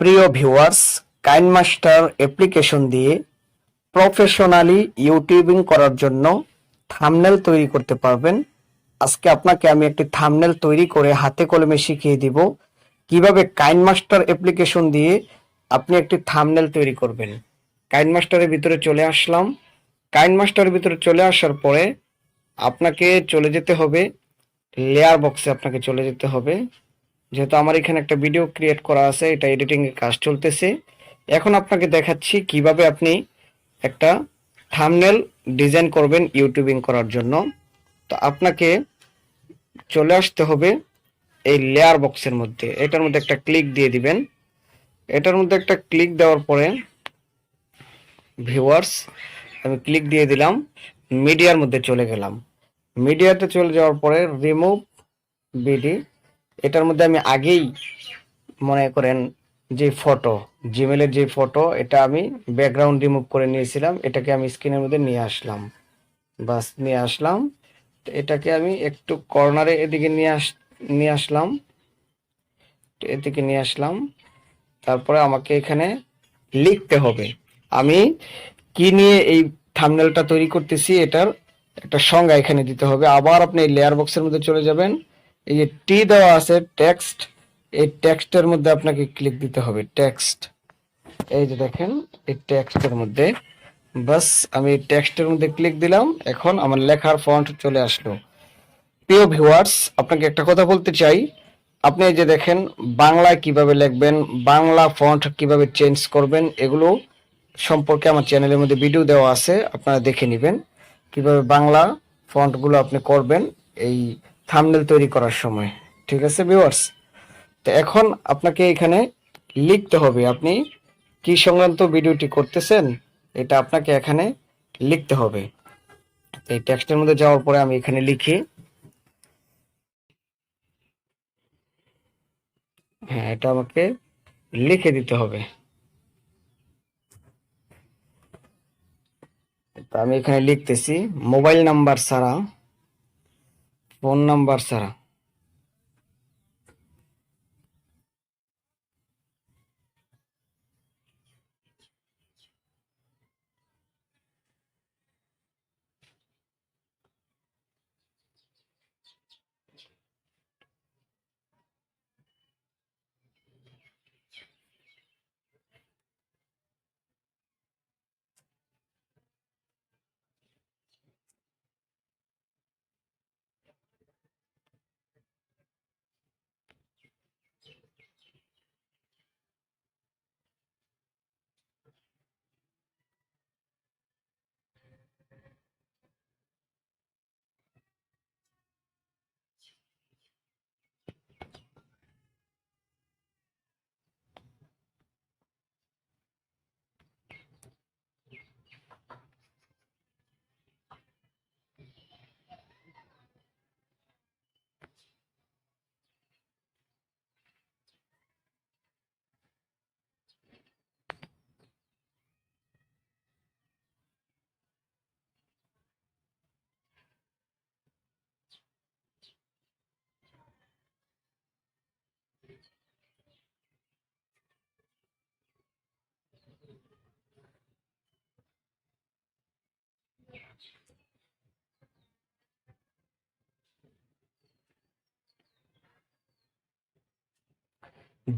প্রিয় viewers, KineMaster application দিয়ে professionally YouTubing করার জন্য থাম্বনেল তৈরি করতে পারবেন। আজকে আপনাকে আমি একটি থাম্বনেল তৈরি করে হাতে কলমে শিখিয়ে দিব কীভাবে কাইনমাস্টার অ্যাপ্লিকেশন দিয়ে আপনি একটি থাম্বনেল তৈরি করবেন। কাইনমাস্টারের ভিতরে চলে আসলাম। কাইনমাস্টারের ভিতরে চলে আসার পরে আপনাকে চলে যেতে হবে, লেয়ার বক্সে আপনাকে চলে যেতে হবে। যেহেতু আমার এখানে একটা ভিডিও ক্রিয়েট করা আছে, এটা এডিটিং এর কাজ চলতেছে। এখন আপনাকে দেখাচ্ছি কীভাবে আপনি একটা থাম্বনেল ডিজাইন করবেন ইউটিউবিং করার জন্য। তো আপনাকে চলে আসতে হবে এই লেয়ার বক্সের মধ্যে। এটার মধ্যে একটা ক্লিক দিয়ে দিবেন। এটার মধ্যে একটা ক্লিক দেওয়ার পরে ভিউয়ার্স আমি ক্লিক দিয়ে দিলাম মিডিয়ার মধ্যে চলে গেলাম। মিডিয়াতে চলে যাওয়ার পরে রিমুভ বিডি এটার মধ্যে আমি আগেই মনে করেন যে ফটো জিমেলের যে ফটো, এটা আমি ব্যাকগ্রাউন্ড রিমুভ করে নিয়েছিলাম, এটাকে আমি স্ক্রিনের মধ্যে নিয়ে আসলাম। বাস, নিয়ে আসলাম। এটাকে আমি একটু কর্নারে এদিকে নিয়ে আস, নিয়ে আসলাম। এদিকে নিয়ে আসলাম। তারপরে আমাকে এখানে লিখতে হবে। আমি কি নিয়ে এই থাম্বনেলটা তৈরি করতেছি, এটার একটা সংজ্ঞা এখানে দিতে হবে। আবার আপনি লেয়ার বক্সের মধ্যে চলে যাবেন। এই যে টি দেওয়া আছে টেক্সট এই টেক্সটের মধ্যে আপনাকে ক্লিক দিতে হবে টেক্সট এই যে দেখেন, এই টেক্সটের মধ্যে, বাস আমি টেক্সটের মধ্যে ক্লিক দিলাম, এখন আমার লেখার ফন্ট চলে আসলো। প্রিয় ভিউয়ার্স আপনাকে একটা কথা বলতে চাই। আপনি এই যে দেখেন, বাংলায় কীভাবে লিখবেন, বাংলা ফন্ট কীভাবে চেঞ্জ করবেন, এগুলো সম্পর্কে আমার চ্যানেলের মধ্যে ভিডিও দেওয়া আছে, আপনারা দেখে নেবেন। কীভাবে বাংলা ফন্টগুলো আপনি করবেন, এই থাম্বনেল তৈরি করার সময়। ঠিক আছে ভিউয়ার্স তো এখন আপনাকে এখানে লিখতে হবে, আপনি কি সংক্রান্ত ভিডিওটি করতেছেন, এটা আপনাকে এখানে লিখতে হবে। এই টেক্সটের মধ্যে যাওয়ার পরে আমি এখানে লিখি। হ্যাঁ এটা আমাকে লিখে দিতে হবে। আমি এখানে লিখতেছি, মোবাইল নাম্বার ছাড়া ফোন নাম্বার ছাড়া।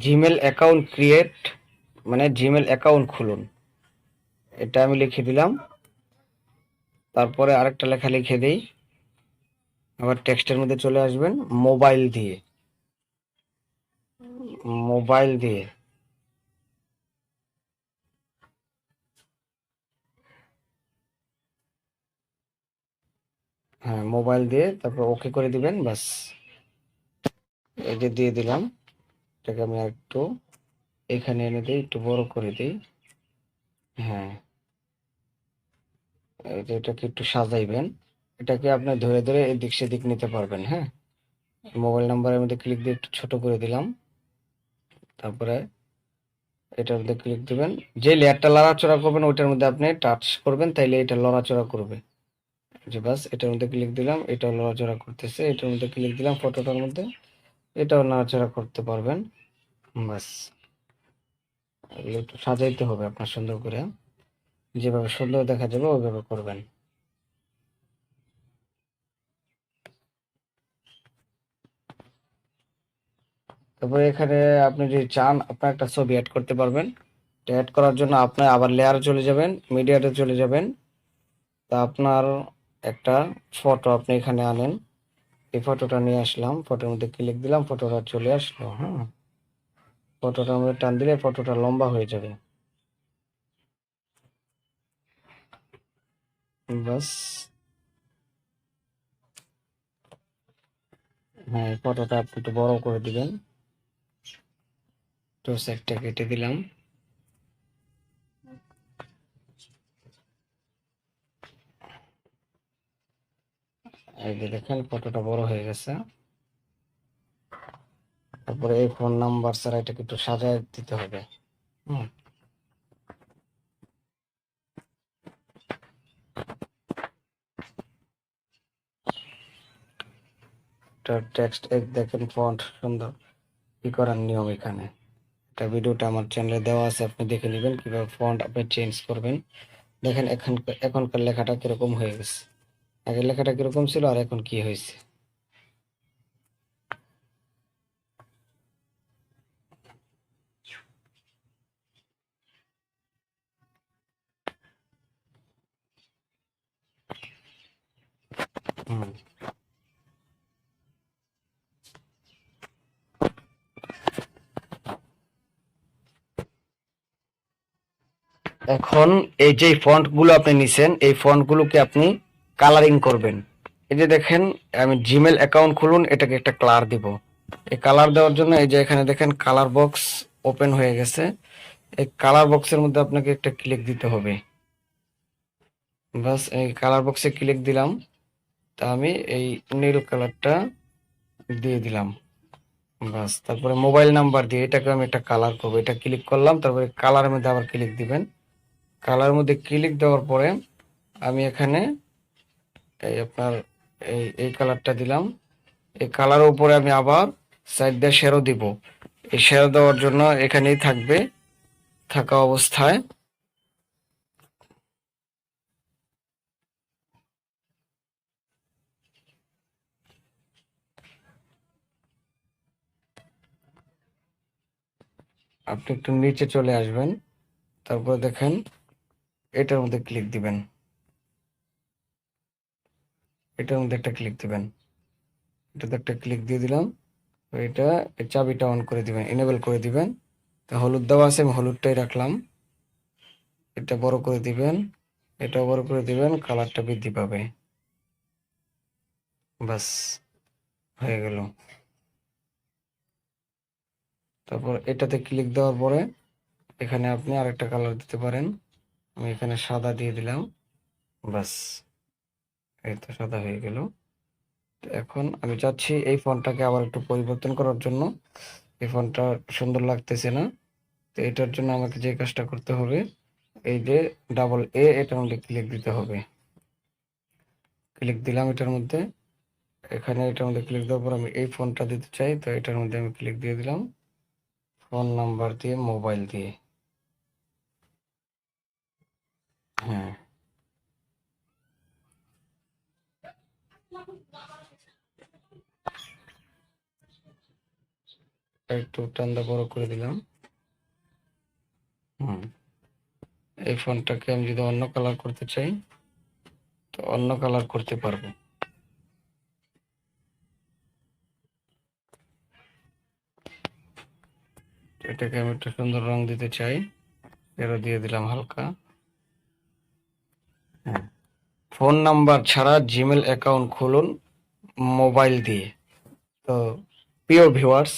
জিমেল অ্যাকাউন্ট ক্রিয়েট মানে জিমেল অ্যাকাউন্ট খুলুন। এটা আমি লিখে দিলাম। তারপরে আরেকটা লেখা লিখে দিই। আবার টেক্সটের মধ্যে চলে আসবেন মোবাইল দিয়ে। মোবাইল দিয়ে। হ্যাঁ মোবাইল দিয়ে, তারপর ওকে করে দিবেন বাস এই দিয়ে দিলাম। এটাকে আমি আর একটু এখানে এনে দিই, একটু বড় করে দিই। হ্যাঁ। এটাকে একটু সাজাইবেন। এটাকে আপনি ধরে ধরে এদিক সেদিক নিতে পারবেন হ্যাঁ? মোবাইল নাম্বারের মধ্যে ক্লিক দিয়ে একটু ছোট করে দিলাম। তারপরে এটার মধ্যে ক্লিক দিবেন। যে লেয়ারটা লড়াচড়া করবেন, ওইটার মধ্যে আপনি টাচ করবেন, তাইলে এটা লড়াচড়া করবে। যে বাস, এটার মধ্যে ক্লিক দিলাম এটাও লড়াচড়া করতেছে, এটার মধ্যে ক্লিক দিলাম ফটোটার মধ্যে। এটাও নাড়াচড়া করতে পারবেন। বাস এগুলো একটু সাজাইতে হবে আপনার সুন্দর করে। যেভাবে সুন্দর দেখা যাবে, ওইভাবে করবেন। তারপরে এখানে আপনি যদি চান, আপনার একটা ছবি অ্যাড করতে পারবেন। অ্যাড করার জন্য আপনি আবার লেয়ারে চলে যাবেন মিডিয়াতে চলে যাবেন। তা আপনার একটা ফটো আপনি এখানে আনেন। এই ফটোটা নিয়ে আসলাম ফটোর মধ্যে ক্লিক দিলাম ফটোটা চলে আসলো হ্যাঁ। ফটোটা আমরা টান দিলে ফটোটা লম্বা হয়ে যাবে। বাস। হ্যাঁ ফটোটা আপনি একটু বড় করে দিবেন। তো সাইডটা কেটে দিলাম। এই যে দেখেন ফটোটা বড় হয়ে গেছে। তারপরে এই ফোন নাম্বার ছাড়া এটাকে একটু সাজায় দিতে হবে। হুম। টেক্সট এক দেখেন ফন্ট সুন্দর। কি করার নিয়ম এখানে? এটা ভিডিওটা আমার চ্যানেলে দেওয়া আছে, আপনি দেখে নেবেন কীভাবে ফন্ট আপনি চেঞ্জ করবেন। দেখেন এখন, এখনকার লেখাটা কীরকম হয়ে গেছে। আগের লেখাটা কীরকম ছিল আর এখন কি হয়েছে? এখন এই যে ফন্টগুলো আপনি নিছেন, এই ফন্ট গুলোকে আপনি কালারিং করবেন। এই যে দেখেন, আমি জিমেল অ্যাকাউন্ট খুলুন, এটাকে একটা কালার দিব। এই কালার দেওয়ার জন্য এই যে এখানে দেখেন কালার বক্স ওপেন হয়ে গেছে। এই কালার বক্সের মধ্যে আপনাকে একটা ক্লিক দিতে হবে। বাস, এই কালার বক্সে ক্লিক দিলাম। তা আমি এই নীল কালারটা দিয়ে দিলাম। বাস, তারপরে মোবাইল নাম্বার দিয়ে এটাকে আমি একটা কালার করব। এটা ক্লিক করলাম, তারপরে কালারের মধ্যে আবার ক্লিক দিবেন। কালার মধ্যে ক্লিক দেওয়ার পরে আমি এখানে এই আপনার এই এই কালারটা দিলাম। এই কালারের উপরে আমি আবার সাইড দিয়ে শেরো দিব। এই শেরো দেওয়ার জন্য এখানেই থাকবে, থাকা অবস্থায়। আপনি একটু নিচে চলে আসবেন, তারপর দেখেন, এটার মধ্যে ক্লিক দিবেন। এটার মধ্যে একটা ক্লিক দিবেন। এটাতে একটা ক্লিক দিয়ে দিলাম। এটা চাবিটা অন করে দিবেন এনেবল করে দিবেন। তা হলুদ দেওয়া আছে, আমি হলুদটাই রাখলাম। এটা বড় করে দিবেন এটা বড় করে দিবেন কালারটা বৃদ্ধি পাবে। বাস হয়ে গেল। তারপর এটাতে ক্লিক দেওয়ার পরে, এখানে আপনি আরেকটা কালার দিতে পারেন। আমি এখানে সাদা দিয়ে দিলাম। বাস তো সাদা হয়ে গেল। এখন আমি চাচ্ছি এই ফোনটাকে আবার একটু পরিবর্তন করার জন্য। এই ফোনটা সুন্দর লাগতেছে না। তো এটার জন্য আমাকে যে কাজটা করতে হবে, এই যে ডাবল এ এটার মধ্যে ক্লিক দিতে হবে। ক্লিক দিলাম এটার মধ্যে। এখানে এটার মধ্যে ক্লিক দেওয়ার পর আমি এই ফোনটা দিতে চাই, তো এটার মধ্যে আমি ক্লিক দিয়ে দিলাম। ফোন নাম্বার দিয়ে মোবাইল দিয়ে। হ্যাঁ। একটু টান্দা বড় করে দিলাম। হুম। এই ফোনটাকে আমি যদি অন্য কালার করতে চাই তো অন্য কালার করতে পারব। এটাকে আমি একটা সুন্দর রং দিতে চাই। এরও দিয়ে দিলাম হালকা। হ্যাঁ। ফোন নাম্বার ছাড়া জিমেল অ্যাকাউন্ট খুলুন মোবাইল দিয়ে। তো প্রিয় ভিউয়ার্স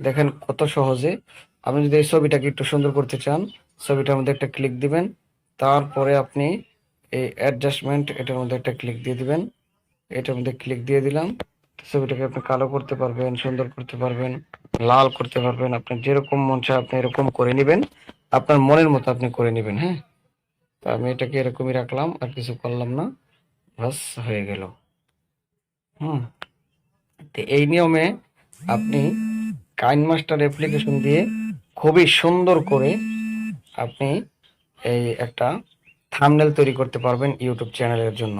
দেখেন কত সহজে। আপনি যদি এই ছবিটাকে একটু সুন্দর করতে চান, ছবিটার মধ্যে একটা ক্লিক দিবেন, তারপরে আপনি এই অ্যাডজাস্টমেন্ট এটার মধ্যে একটা ক্লিক দিয়ে দিবেন। এটার মধ্যে ক্লিক দিয়ে দিলাম। ছবিটাকে আপনি কালো করতে পারবেন, সুন্দর করতে পারবেন, লাল করতে পারবেন। আপনি যেরকম মন চায় আপনি এরকম করে নেবেন। আপনার মনের মতো আপনি করে নেবেন হ্যাঁ? তা আমি এটাকে এরকমই রাখলাম, আর কিছু করলাম না। বাস হয়ে গেল। হুম। তো এই নিয়মে আপনি কাইন মাস্টার অ্যাপ্লিকেশন দিয়ে খুবই সুন্দর করে আপনি এই একটা থামনেল তৈরি করতে পারবেন ইউটিউব চ্যানেলের জন্য।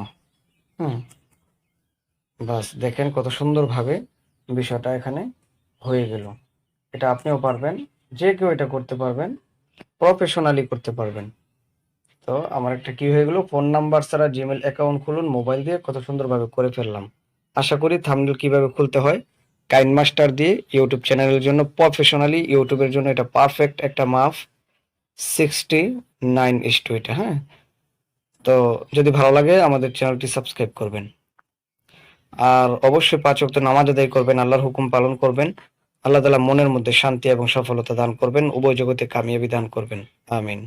হুম। বাস, দেখেন কত সুন্দরভাবে বিষয়টা এখানে হয়ে গেল। এটা আপনিও পারবেন, যে কেউ এটা করতে পারবেন প্রফেশনালি করতে পারবেন। তো আমার একটা কি হয়ে গেল ফোন নাম্বার ছাড়া জিমেল অ্যাকাউন্ট খুলুন মোবাইল দিয়ে কত সুন্দরভাবে করে ফেললাম। আশা করি থামনেল কীভাবে খুলতে হয় কাইন মাস্টার দিয়ে ইউটিউব চ্যানেলের জন্য প্রফেশনালি ইউটিউবের জন্য এটা পারফেক্ট একটা মাপ সিক্সটি নাইন ইস টু এটা হ্যাঁ? তো যদি ভালো লাগে আমাদের চ্যানেলটি সাবস্ক্রাইব করবেন। আর অবশ্যই পাঁচ ওয়াক্ত নামাজ আদায় করবেন, আল্লাহর হুকুম পালন করবেন, আল্লাহ তালা মনের মধ্যে শান্তি এবং সফলতা দান করবেন, উভয় জগতে কামিয়াবি দান করবেন, আমিন।